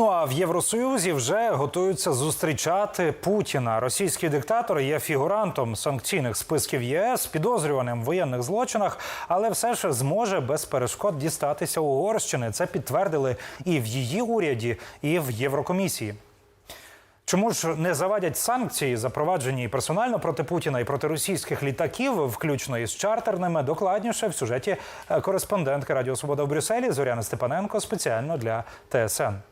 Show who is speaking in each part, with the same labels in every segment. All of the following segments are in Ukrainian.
Speaker 1: Ну а в Євросоюзі вже готуються зустрічати Путіна. Російський диктатор є фігурантом санкційних списків ЄС, підозрюваним в воєнних злочинах, але все ж зможе без перешкод дістатися Угорщини. Це підтвердили і в її уряді, і в Єврокомісії. Чому ж не завадять санкції, запроваджені персонально проти Путіна і проти російських літаків, включно із чартерними, докладніше в сюжеті е, кореспондентки Радіо Свобода в Брюсселі Зоряни Степаненко спеціально для ТСН.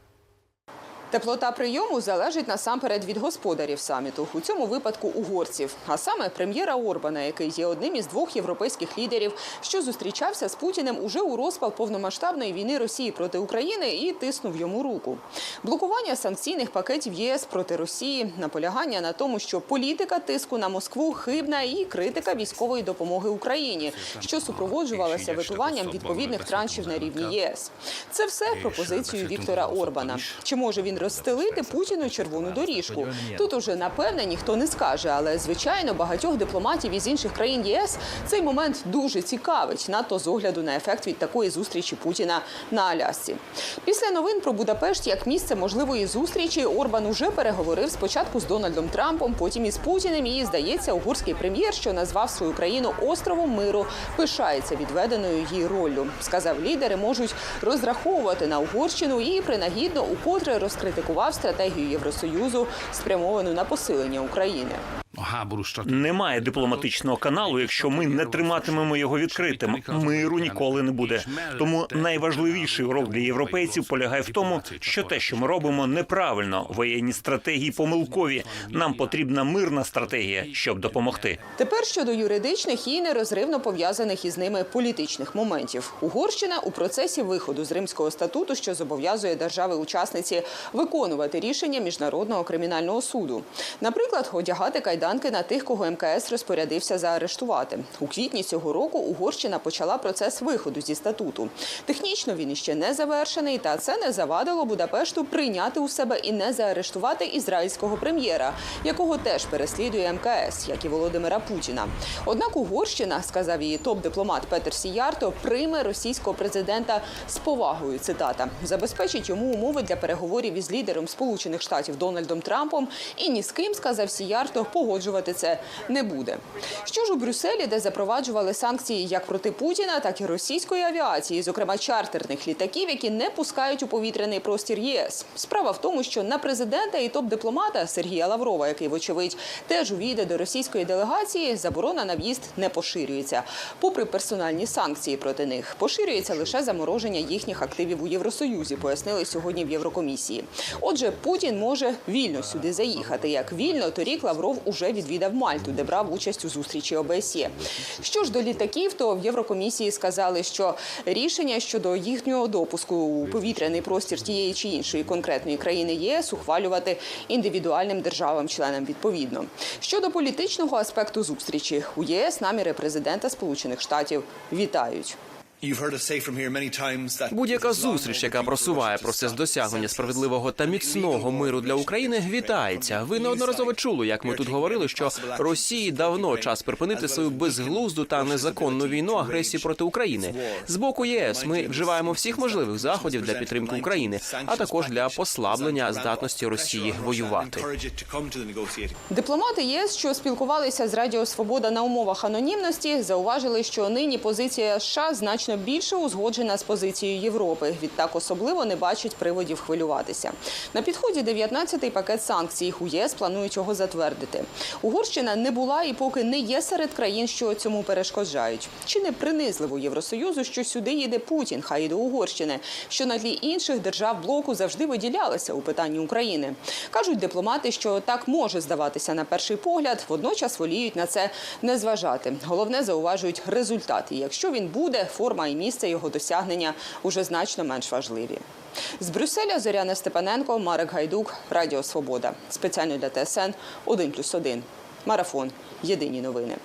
Speaker 2: Теплота прийому залежить насамперед від господарів саміту, у цьому випадку угорців, а саме прем'єра Орбана, який є одним із двох європейських лідерів, що зустрічався з Путіним уже у розпал повномасштабної війни Росії проти України і тиснув йому руку. Блокування санкційних пакетів ЄС проти Росії, наполягання на тому, що політика тиску на Москву хибна і критика військової допомоги Україні, що супроводжувалася витуванням відповідних траншів на рівні ЄС. Це все пропозицію Віктора Орбана. Чи може він розстелити Путіну червону доріжку? Тут уже напевне ніхто не скаже, але звичайно багатьох дипломатів із інших країн ЄС цей момент дуже цікавить, надто з огляду на ефект від такої зустрічі Путіна на Алясці. Після новин про Будапешт як місце можливої зустрічі Орбан уже переговорив спочатку з Дональдом Трампом, потім із Путіним. І здається, угорський прем'єр, що назвав свою країну островом миру, пишається відведеною їй роллю. Сказав, лідери можуть розраховувати на Угорщину і принагідно укотре розкритикував стратегію Євросоюзу, спрямовану на посилення України.
Speaker 3: Немає дипломатичного каналу, якщо ми не триматимемо його відкритим. Миру ніколи не буде. Тому найважливіший урок для європейців полягає в тому, що те, що ми робимо, неправильно. Воєнні стратегії помилкові. Нам потрібна мирна стратегія, щоб допомогти.
Speaker 2: Тепер щодо юридичних і нерозривно пов'язаних із ними політичних моментів. Угорщина у процесі виходу з Римського статуту, що зобов'язує держави-учасниці виконувати рішення міжнародного кримінального суду. Наприклад, одягати кайданки на тих, кого МКС розпорядився заарештувати. У квітні цього року Угорщина почала процес виходу зі статуту. Технічно він іще не завершений, та це не завадило Будапешту прийняти у себе і не заарештувати ізраїльського прем'єра, якого теж переслідує МКС, як і Володимира Путіна. Однак Угорщина, сказав її топ-дипломат Петер Сіярто, прийме російського президента з повагою. Цитата забезпечить йому умови для переговорів із лідером Сполучених Штатів Дональдом Трампом і ні з ким, сказав Сіярто, погоджувати це не буде. Що ж у Брюсселі, де запроваджували санкції як проти Путіна, так і російської авіації, зокрема чартерних літаків, які не пускають у повітряний простір ЄС. Справа в тому, що на президента і топ-дипломата Сергія Лаврова, який вочевидь теж увійде до російської делегації, заборона на в'їзд не поширюється. Попри персональні санкції проти них, поширюється лише замороження їхніх активів у Євросоюзі, пояснили сьогодні в Єврокомісії. Отже, Путін може вільно сюди заїхати. Як вільно торік Лавров уже відвідав Мальту, де брав участь у зустрічі ОБСЄ. Що ж до літаків, то в Єврокомісії сказали, що рішення щодо їхнього допуску у повітряний простір тієї чи іншої конкретної країни ЄС ухвалювати індивідуальним державам-членам відповідно. Щодо політичного аспекту зустрічі у ЄС наміри президента Сполучених Штатів вітають.
Speaker 4: Будь-яка зустріч, яка просуває процес досягнення справедливого та міцного миру для України, вітається. Ви неодноразово чули, як ми тут говорили, що Росії давно час припинити свою безглузду та незаконну війну агресії проти України. З боку ЄС ми вживаємо всіх можливих заходів для підтримки України, а також для послаблення здатності Росії воювати.
Speaker 2: Дипломати ЄС, що спілкувалися з Радіо Свобода на умовах анонімності, зауважили, що нині позиція США значно більше узгоджена з позицією Європи. Відтак особливо не бачать приводів хвилюватися. На підході 19-й пакет санкцій. У єС планують його затвердити. Угорщина не була і поки не є серед країн, що цьому перешкоджають. Чи не принизливо Євросоюзу, що сюди їде Путін, хай і до Угорщини, що на тлі інших держав блоку завжди виділялися у питанні України. Кажуть дипломати, що так може здаватися на перший погляд, водночас воліють на це не зважати. Головне зауважують результат. І якщо він буде, форма і місце його досягнення уже значно менш важливі. З Брюсселя Зоряна Степаненко, Марек Гайдук, Радіо Свобода. Спеціально для ТСН 1+,1. Марафон. Єдині новини.